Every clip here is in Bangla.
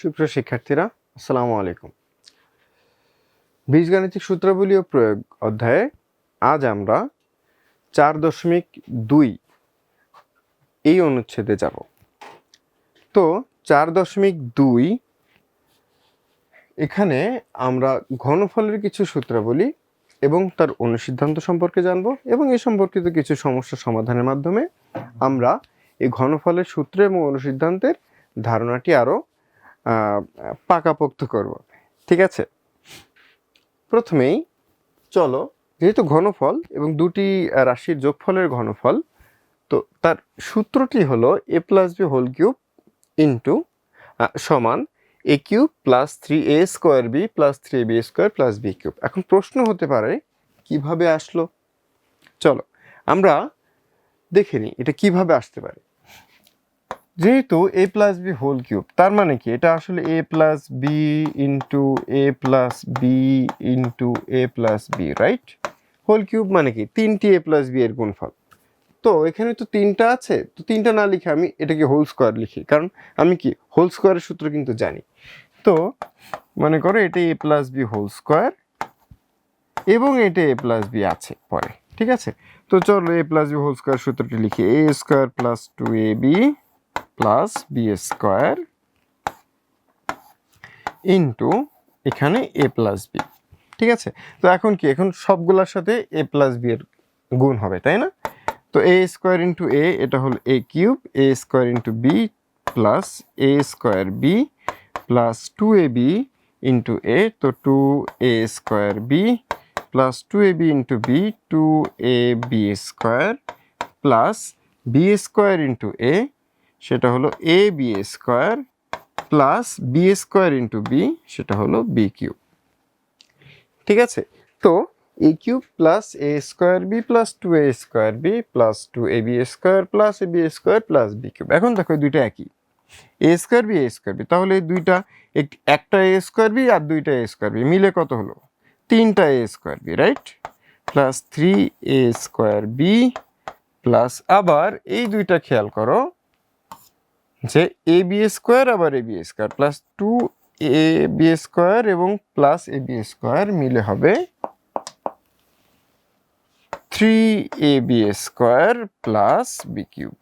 সুপ্রিয় শিক্ষার্থীরা, আসসালামু আলাইকুম। বীজগাণিতিক সূত্রাবলী ও প্রয়োগ অধ্যায়ে আজ আমরা চার দশমিক দুই এই অনুচ্ছেদে যাব। তো চার দশমিক দুই, এখানে আমরা ঘনফলের কিছু সূত্রাবলী এবং তার অনুসিদ্ধান্ত সম্পর্কে জানব এবং এই সম্পর্কিত কিছু সমস্যা সমাধানের মাধ্যমে আমরা এই ঘনফলের সূত্র এবং অনুসিদ্ধান্তের ধারণাটি আরও পাকাপোক্ত করব। ঠিক আছে? প্রথমেই চলো, যেহেতু ঘনফল এবং দুটি রাশির যোগফলের ঘনফল, তো তার সূত্রটি হলো A plus B whole cube into সমান A cube plus three A square B plus three B square plus B cube এখন প্রশ্ন হতে পারে, কীভাবে আসলো? চলো, আমরা দেখে নিই এটা কীভাবে আসতে পারে। যেহেতু A plus B whole cube তার মানে কি? এটা আসলে A plus B into A plus B into A plus B right whole cube মানে কি? তিনটি এ প্লাস বি এর গুণফল। তো এখানে তো তিনটা আছে, তো তিনটা না লিখে আমি এটাকে হোল স্কোয়ার লিখি, কারণ আমি কি হোল স্কোয়ারের সূত্র কিন্তু জানি। তো মনে করো এটা A plus B whole square এবং এটা এ প্লাস বি আছে পরে, ঠিক আছে? তো চলো A plus B whole square সূত্রটি লিখি। A square plus two A B plus B square into এখানে এ প্লাস বি ঠিক আছে? তো এখন কি? এখন সবগুলোর সাথে এ প্লাস বি এর গুণ হবে, তাই না? তো এ স্কোয়ার ইন্টু এ এটা হলো A cube A square into B plus A square B plus two A B into A তো two A square B plus two A B into B two A B square plus B square into A সেটা হলো A B square plus B square into B সেটা হলো বি কিউব ঠিক আছে তো A cube plus A square B plus two A square B plus two A B square plus A B square plus B cube এখন দেখো দুইটা একই A square B A square B তাহলে এই দুইটা এক- একটা এ স্কোয়ার বি আর দুইটা এ স্কোয়ার বি মিলে কত হলো তিনটা A square B right plus three A square B plus আবার এই দুইটা খেয়াল করো যে এ বি স্কোয়ার আবার A B square plus two A B square এবং প্লাস এ বি স্কোয়ার মিলে হবে three A B square plus B cube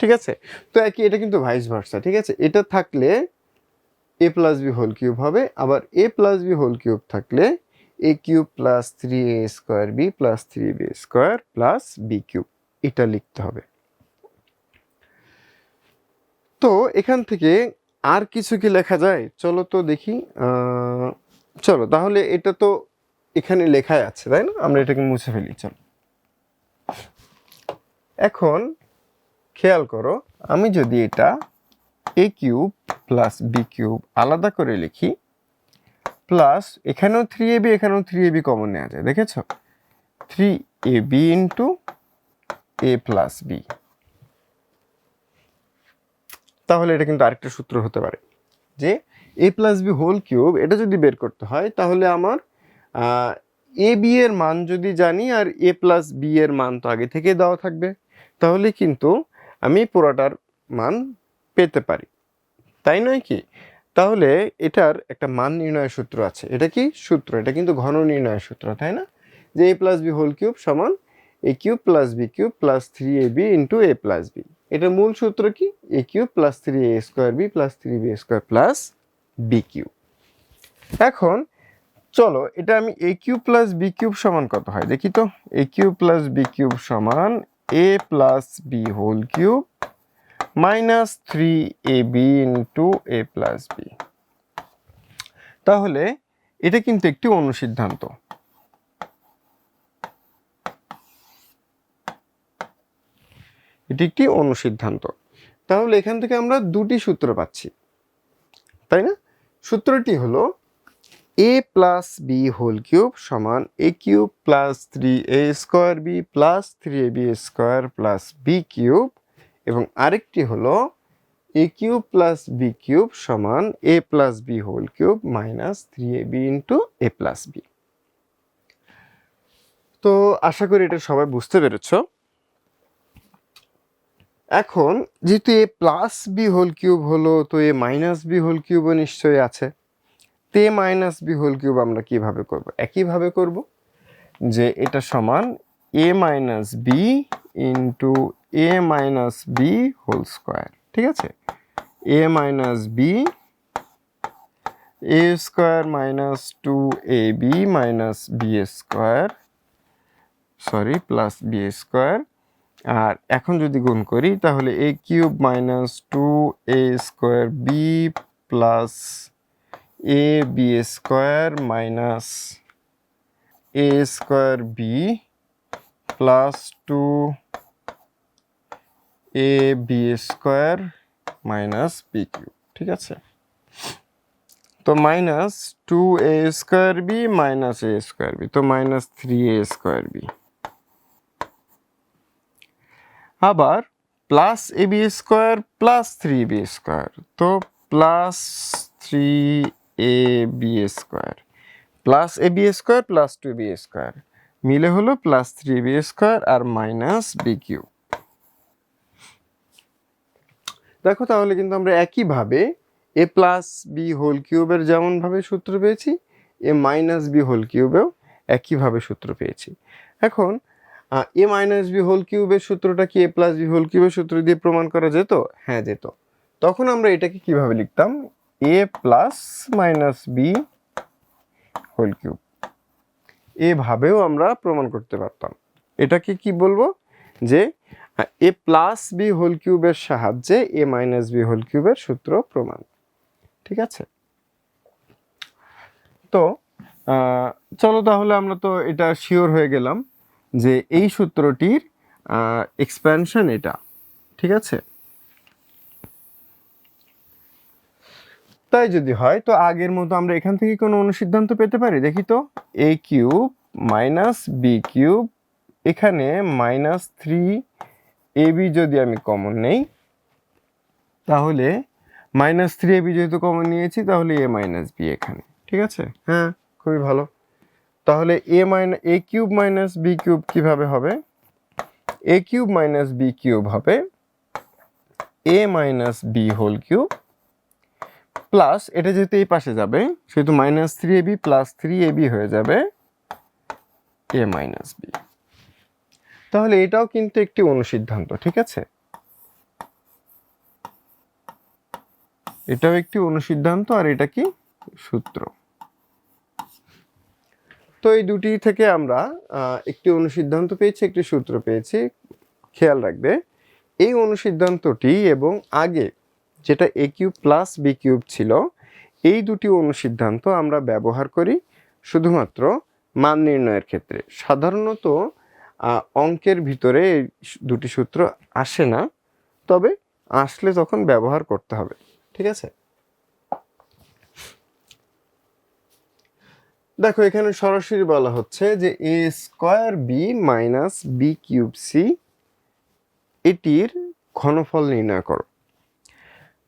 ঠিক আছে? তো একই, এটা কিন্তু ভাইস ভার্সা ঠিক আছে? এটা থাকলে A plus B whole cube হবে, আবার A plus B whole cube থাকলে A cube plus three A square B plus three B square plus B cube এটা লিখতে হবে। তো এখান থেকে আর কিছু কি লেখা যায়? চলো তো দেখি চলো, তাহলে এটা তো এখানে লেখাই আছে, তাই না? আমরা এটাকে মুছে ফেলি, চলো। এখন খেয়াল করো, আমি যদি এটা A cube plus B cube আলাদা করে লিখি প্লাস এখানেও থ্রি এ বি এখানেও থ্রি এ বি কমন নেওয়া যায়, দেখেছ? Three A B into A plus B তাহলে এটা কিন্তু আরেকটা সূত্র হতে পারে যে A plus B whole cube এটা যদি বের করতে হয়, তাহলে আমার এ বি এর মান যদি জানি আর এ প্লাস বি এর মান তো আগে থেকে দেওয়া থাকবে, তাহলে কিন্তু আমি পুরোটার মান পেতে পারি। তাই নয় কি? তাহলে এটার একটা মান নির্ণয়ের সূত্র আছে। এটা কি? সূত্র। এটা কিন্তু ঘন নির্ণয়ের সূত্র, তাই না? যে A plus B whole cube সমান A cube plus B cube plus three A B into A plus B এটার মূল সূত্র কি? A cube plus three A square B plus three B square plus B cube এখন, চলো, এটা আমি A cube plus B cube সমান কত হয়? দেখি তো। A cube plus B cube সমান A plus B whole cube minus three A B into A plus B তাহলে, এটা কিন্তু একটি অনুসিদ্ধান্ত। এটি একটি অনুসিদ্ধান্ত। তাহলে এখান থেকে আমরা দুটি সূত্র পাচ্ছি। তাই না? সূত্রটি হলো A plus B whole cube সমান A cube plus three A square B plus three A B square plus B cube এবং আরেকটি হলো A cube plus B cube সমান A plus B whole cube minus three A B into A plus B তো আশা করি এটা সবাই বুঝতে পেরেছ। এখন যেহেতু A plus B whole cube হলো, তো এ মাইনাস বি হোল কিউবও নিশ্চয়ই আছে, তে মাইনাস বি হোল কিউব আমরা কীভাবে করব? একইভাবে করব যে এটা সমান A minus B into A minus B whole square ঠিক আছে? A minus B A square minus two A B minus B square sorry plus B square আর এখন যদি গুণ করি, তাহলে A cube minus two A square B plus A B square minus A square B plus two A B square minus B cube, ঠিক আছে? তো minus two A square B minus A square B তো minus three A square B আবার plus A B square plus three B square তো plus three A B square plus A B square plus two B square মিলে হলো প্লাস থ্রি বি স্কোয়ার আর মাইনাস বি কিউ দেখো তাহলে কিন্তু আমরা একইভাবে এ প্লাস বি হোল কিউবের যেমনভাবে সূত্র পেয়েছি এ মাইনাস বি হোল কিউবেও একইভাবে সূত্র পেয়েছি। এখন এ মাইনাস বি হোল কিউবের সূত্রটা কি? এ প্লাস বি হোল কিউবের সূত্র দিয়ে প্রমাণ করা যেত? হ্যাঁ যেত। তখন আমরা এটাকে কীভাবে লিখতাম? A plus minus B whole cube এভাবেও আমরা প্রমাণ করতে পারতাম। এটাকে কি বলব? যে এ প্লাস বি হোল কিউবের সাহায্যে এ মাইনাস বি হোল কিউবের সূত্র প্রমাণ। ঠিক আছে? তো চলো তাহলে আমরা তো এটা শিওর হয়ে গেলাম। যে এই সূত্রটির এক্সপ্যানশন এটা, ঠিক আছে? তাই যদি হয়, তো আগের মতো আমরা এখান থেকে কোনো অনুসিদ্ধান্ত পেতে পারি? দেখি তো A cube minus B cube এখানে মাইনাস থ্রি এ বি যদি আমি কমন নেই, তাহলে মাইনাস থ্রি এ বি যেহেতু কমন নিয়েছি, তাহলে এ মাইনাস বি এখানে, ঠিক আছে? হ্যাঁ খুবই ভালো। তাহলে A minus A cube minus B cube কীভাবে হবে? A cube minus B cube হবে A minus B whole cube plus এটা যেহেতু এই পাশে যাবে, সেহেতু minus three A B plus three A B হয়ে যাবে এ মাইনাস বি তাহলে এটাও কিন্তু একটি অনুসিদ্ধান্ত, ঠিক আছে? এটাও একটি অনুসিদ্ধান্ত আর এটা কি? সূত্র। তো এই দুটি থেকে আমরা একটি অনুসিদ্ধান্ত পেয়েছি, একটি সূত্র পেয়েছি। খেয়াল রাখবে, এই অনুসিদ্ধান্তটি এবং আগে যেটা A cube plus B cube ছিল, এই দুটি অনুসিদ্ধান্ত আমরা ব্যবহার করি শুধুমাত্র মান নির্ণয়ের ক্ষেত্রে। সাধারণত অঙ্কের ভিতরে এই দুটি সূত্র আসে না, তবে আসলে তখন ব্যবহার করতে হবে, ঠিক আছে? দেখো, এখানে সরাসরি বলা হচ্ছে যে A square B minus B cube C এটির ঘনফল নির্ণয় করো।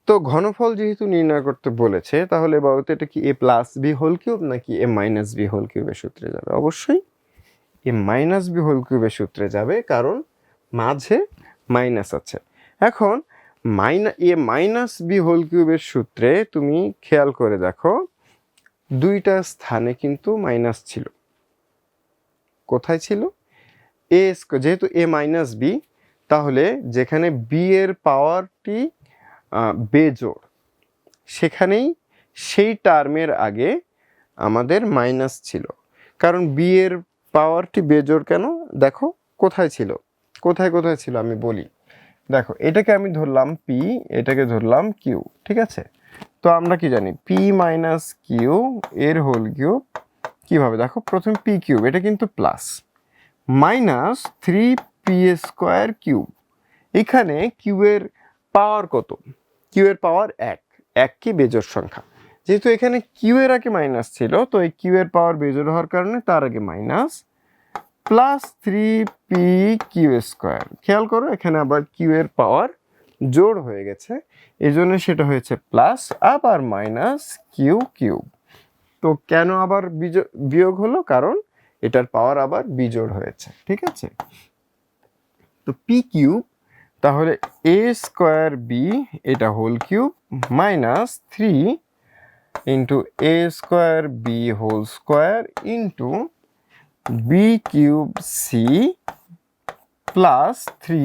তো ঘনফল যেহেতু নির্ণয় করতে বলেছে, তাহলে বলো তো এটা কি A plus B whole cube নাকি এ মাইনাস বি হোল কিউবের সূত্রে যাবে? অবশ্যই এ মাইনাস বি হোল কিউবের সূত্রে যাবে, কারণ মাঝে মাইনাস আছে। এখন মাইনা এ মাইনাস বি হোল কিউবের সূত্রে তুমি খেয়াল করে দেখো দুইটা স্থানে কিন্তু মাইনাস ছিল। কোথায় ছিল? এ স্কো- যেহেতু এ মাইনাস বি তাহলে যেখানে বি এর পাওয়ারটি বেজোড়, সেখানেই সেই টার্মের আগে আমাদের মাইনাস ছিল। কারণ বি এর পাওয়ারটি বেজোড় কেন? দেখো, কোথায় ছিল? কোথায় কোথায় ছিল? আমি বলি। দেখো, এটাকে আমি ধরলাম পি এটাকে ধরলাম কিউ ঠিক আছে? তো আমরা কি জানি? পি মাইনাস কিউ এর হোল কিউব কীভাবে? দেখো, প্রথমে পি কিউব এটা কিন্তু plus minus three P square cube এখানে কিউয়ের পাওয়ার কত? কিউয়ের পাওয়ার এক। এক কি বেজোর সংখ্যা? যেহেতু এখানে কিউ এর আগে মাইনাস ছিল, তো এই কিউ এর পাওয়ার বেজোর হওয়ার কারণে তার আগে minus plus three P Q square খেয়াল করো, এখানে আবার কিউ এর পাওয়ার জোড় হয়ে গেছে। এই জন্য সেটা হয়েছে প্লাস আবার মাইনাস কিউ কিউব তো কেন আবার বিয়োগ হলো? কারণ এটার পাওয়ার আবার বিজোড় হয়েছে, ঠিক আছে? তো পি কিউব তাহলে এ স্কোয়ার বি এটা whole cube minus three into A square B whole square into B cube C plus three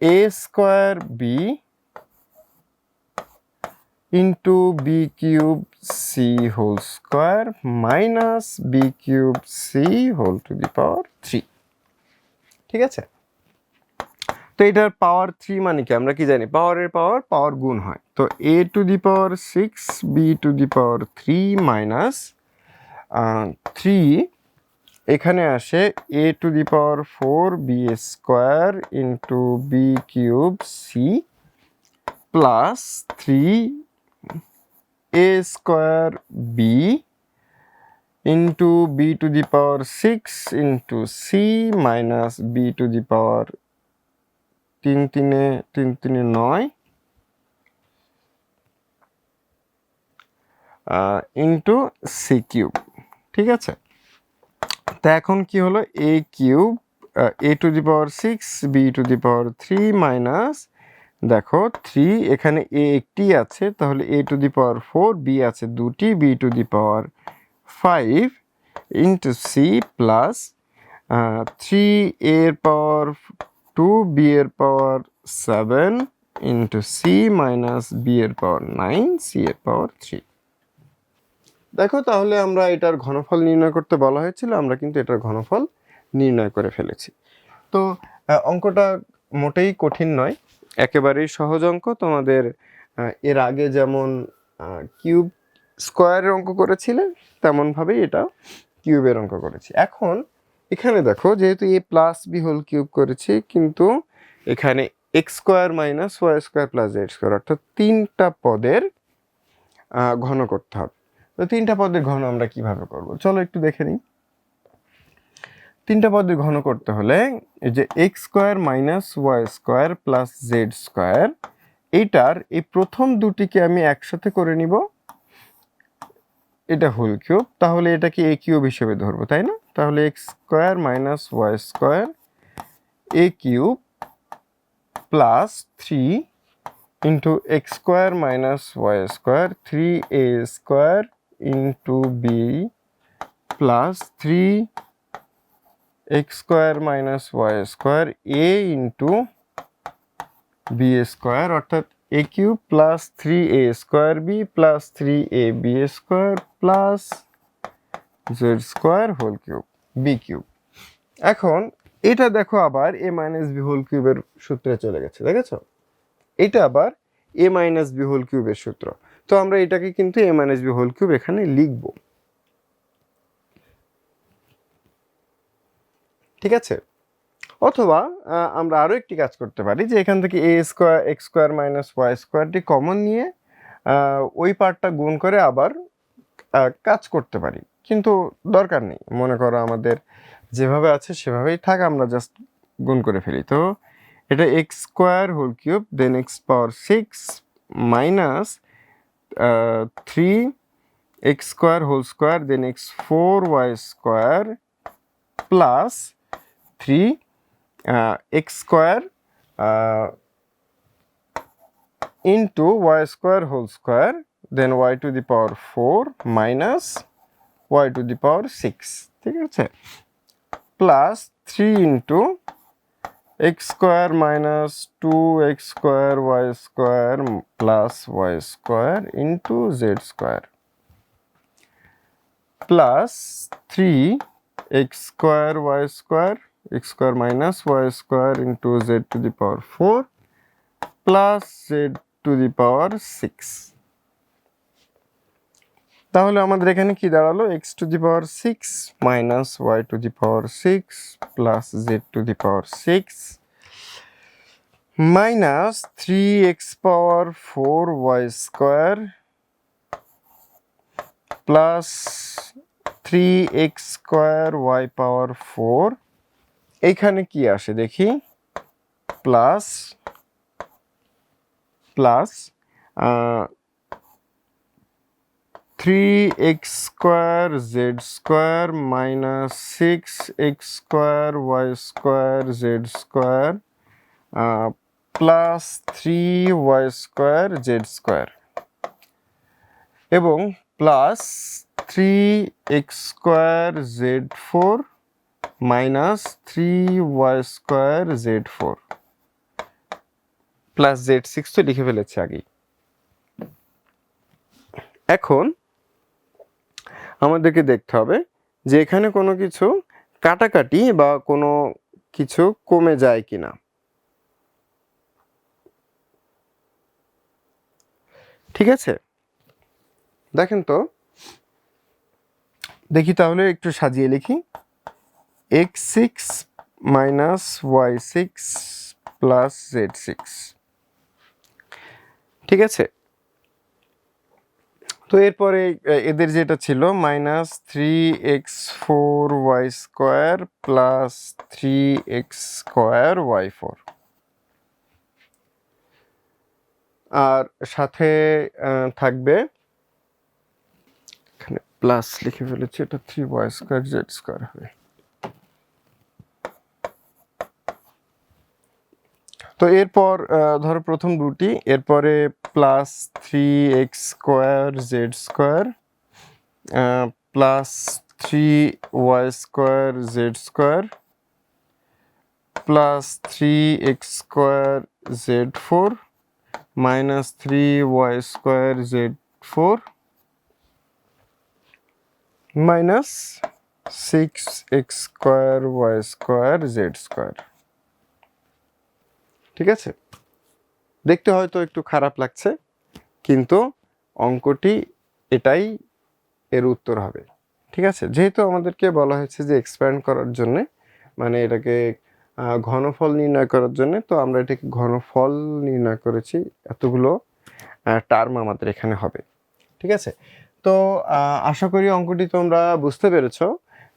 A square B into B cube C whole square minus B cube C whole to the power three ঠিক আছে? তো এটার পাওয়ার থ্রি মানে কি? আমরা কি জানি? পাওয়ারের পাওয়ার পাওয়ার গুণ হয়। তো A to the power six B to the power three minus three এখানে আসে A to the power four B square into B cube C plus three A square B into B to the power six into C minus B to the power তিন তিনে তিন তিনে নয় ইন্টু সি কিউব ঠিক আছে? তো এখন কি হলো? A cube A to the power six B to the power three minus দেখো থ্রি এখানে এ একটি আছে, তাহলে A to the power four B আছে দুটি B to the power five into C plus three এর পাওয়ার টু বি এর power seven into C minus B এর পাওয়ার নাইন সি এর পাওয়ার থ্রি দেখো, তাহলে আমরা এটার ঘনফল নির্ণয় করতে বলা হয়েছিল, আমরা কিন্তু এটার ঘনফল নির্ণয় করে ফেলেছি। তো অঙ্কটা মোটেই কঠিন নয় একেবারেই সহজ অঙ্ক। তোমাদের এর আগে যেমন কিউব স্কোয়ারের অঙ্ক করেছিলে, তেমনভাবেই এটা কিউবের অঙ্ক করেছি। এখন, এখানে দেখো, যেহেতু A plus B whole cube করেছি, কিন্তু এখানে X square minus Y square plus Z square অর্থাৎ তিনটা পদের ঘন করতে হবে। তো তিনটা পদের ঘন আমরা কীভাবে করব? চলো একটু দেখে নিই। তিনটা পদের ঘন করতে হলে এই যে X square minus Y square plus Z square এইটার এই প্রথম দুটিকে আমি একসাথে করে নিব। এটা হোল কিউব তাহলে এটাকে এ কিউব হিসেবে ধরবো, তাই না? তাহলে x square minus y square a cube plus three into x square minus y square three a square into b plus three x square minus y square a into b square, অর্থাৎ a cube plus three a square b plus three a b square plus z square whole cube, b cube. এখন এটা দেখো আবার এ মাইনাস বি হোল কিউবের সূত্রে চলে গেছে, দেখেছ? এটা আবার এ মাইনাস বি হোল কিউবের সূত্র। তো আমরা এটাকে কিন্তু a minus b whole cube এখানে লিখব। ঠিক আছে? অথবা আমরা আরও একটি কাজ করতে পারি যে এখান থেকে a square x square minus y স্কোয়ারটি common নিয়ে ওই পার্টটা গুণ করে আবার কাজ করতে পারি। কিন্তু দরকার নেই। মনে করো আমাদের যেভাবে আছে সেভাবেই থাক, আমরা জাস্ট গুণ করে ফেলি। তো এটা x square whole cube then x power six minus three x square whole square then x four y square plus three x square into y square whole square then y to the power four minus y to the power six ঠিক আছে? Plus three into x square minus two x square y square plus y square into z square plus three x square y square x square minus y square into z to the power four plus z to the power six তাহলে আমাদের এখানে কি দাঁড়াল? Power six minus y to the power six plus z to the power six minus three x power four y square plus three x square y power four এইখানে কি আসে দেখি? Plus plus three x square z square minus six x square y square z square plus three y square z square এবং plus three x square z four minus three y square z four plus z six তো লিখে ফেলেছি আগেই। এখন আমাদেরকে দেখতে হবে যে এখানে কোনো কিছু কাটাকাটি বা কোনো কিছু কমে যায় কিনা। ঠিক আছে? দেখেন তো। দেখি তাহলে একটু সাজিয়ে লিখি। X six minus y six plus z six ঠিক আছে? তো এরপরে এদের যেটা ছিল minus three x four y square plus three x square y four আর সাথে থাকবে, এখানে প্লাস লিখে ফেলেছি, এটা three y square z square হবে। তো এরপর ধরো প্রথম দুটি, এরপরে plus three x square z square plus three y square z square plus three x square z four minus three y square z four minus six x square y square z square ঠিক আছে? দেখতে হয়তো একটু খারাপ লাগছে, কিন্তু অঙ্কটি এটাই এর উত্তর হবে। ঠিক আছে? যেহেতু আমাদেরকে বলা হয়েছে যে এক্সপ্যান্ড করার জন্যে মানে এটাকে ঘনফল নির্ণয় করার জন্য, তো আমরা এটাকে ঘনফল নির্ণয় করেছি, এতগুলো টার্ম আমাদের এখানে হবে। ঠিক আছে? তো আশা করি অঙ্কটি তোমরা বুঝতে পেরেছ।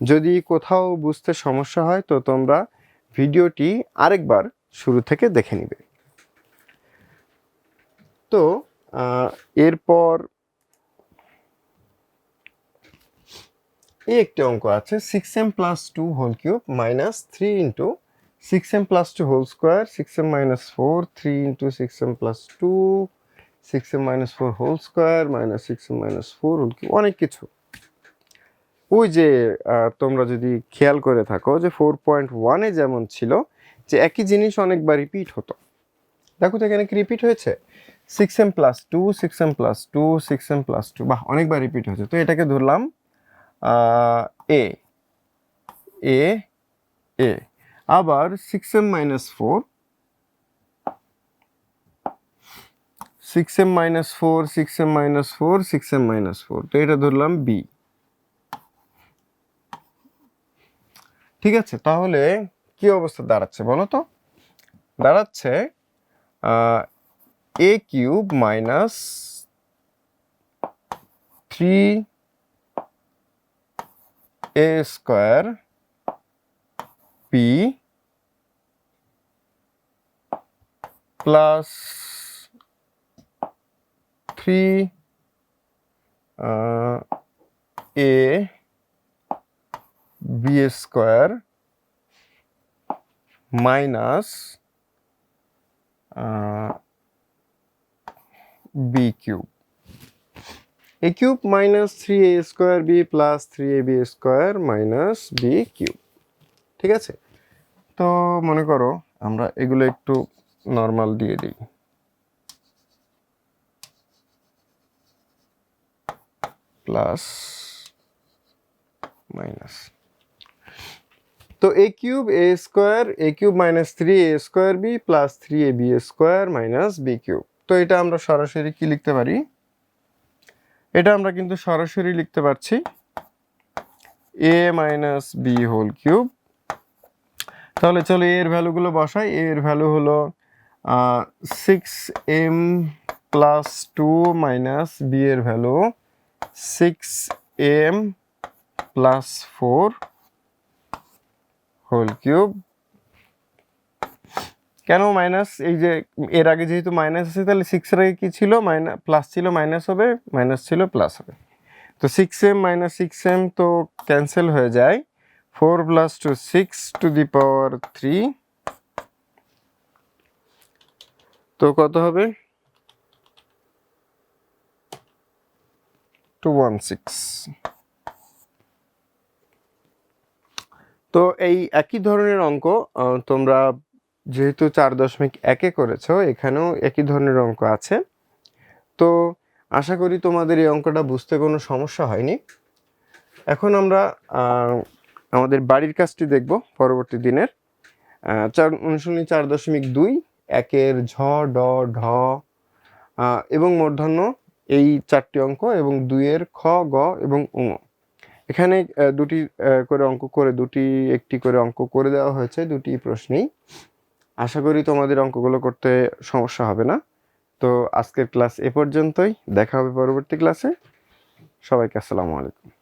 যদি কোথাও বুঝতে সমস্যা হয়, তো তোমরা ভিডিওটি আরেকবার শুরু থেকে দেখে নিবে। তো এরপর এই একটি অঙ্ক আছে six m plus two whole cube minus three into six m plus two whole square six m minus four three into six m plus two six m minus four whole square minus six m minus four whole cube অনেক কিছু। ওই যে তোমরা যদি খেয়াল করে থাকো যে ফোর পয়েন্ট ওয়ানে যেমন ছিল যে একই জিনিস অনেকবার রিপিট হতো। দেখো তো এখানে কি রিপিট হয়েছে? Six m plus two six m plus two six m plus two বাহ, অনেকবার রিপিট হয়েছে। তো এটাকে ধরলাম এ এ এ আবার six m minus four six m minus four six m minus four six m minus four তো এটা ধরলাম বি ঠিক আছে? তাহলে কি অবস্থা দাঁড়াচ্ছে বলো তো? দাঁড়াচ্ছে a cube minus three a square p plus three a b square minus b cube. A cube minus three a square b plus three a b square minus b cube. ঠিক আছে? তো মনে করো আমরা এগুলো একটু নর্মাল দিয়ে দিই। Plus minus. তো a cube a square a cube minus three a square b plus three a b square minus b cube তো এটা আমরা সরাসরি কি লিখতে পারি? এটা আমরা কিন্তু সরাসরি লিখতে পারছি a minus b whole cube তাহলে চলো এর ভ্যালুগুলো বসাই। এর ভ্যালু হলো six m plus two minus b এর value six m plus four whole cube. কেন মাইনাস এই যে এর আগে যেহেতু মাইনাস আছে, তাহলে সিক্সের আগে কি ছিল? মাইনাস প্লাস ছিল মাইনাস হবে মাইনাস ছিল প্লাস হবে। তো six m minus six m তো ক্যান্সেল হয়ে যায়। Four plus two six to the power three তো কত হবে? টু ওয়ান সিক্স তো এই একই ধরনের অঙ্ক তোমরা যেহেতু চার দশমিক একে করেছ, এখানেও একই ধরনের অঙ্ক আছে। তো আশা করি তোমাদের এই অঙ্কটা বুঝতে কোনো সমস্যা হয়নি। এখন আমরা আমাদের বাড়ির কাজটি দেখব পরবর্তী দিনের। চার, অনুশীলনী চার দশমিক দুই, একের ঝ, ড, ঢ এবং মূর্ধন্য এই চারটি অঙ্ক এবং দুইয়ের খ, গ এবং উঙ এখানে দুটি করে অঙ্ক করে, দুটি, একটি করে অঙ্ক করে দেওয়া হয়েছে, দুটি প্রশ্নেই। আশা করি তোমাদের অঙ্কগুলো করতে সমস্যা হবে না। তো আজকের ক্লাস এ পর্যন্তই। দেখা হবে পরবর্তী ক্লাসে। সবাইকে আসসালামু আলাইকুম।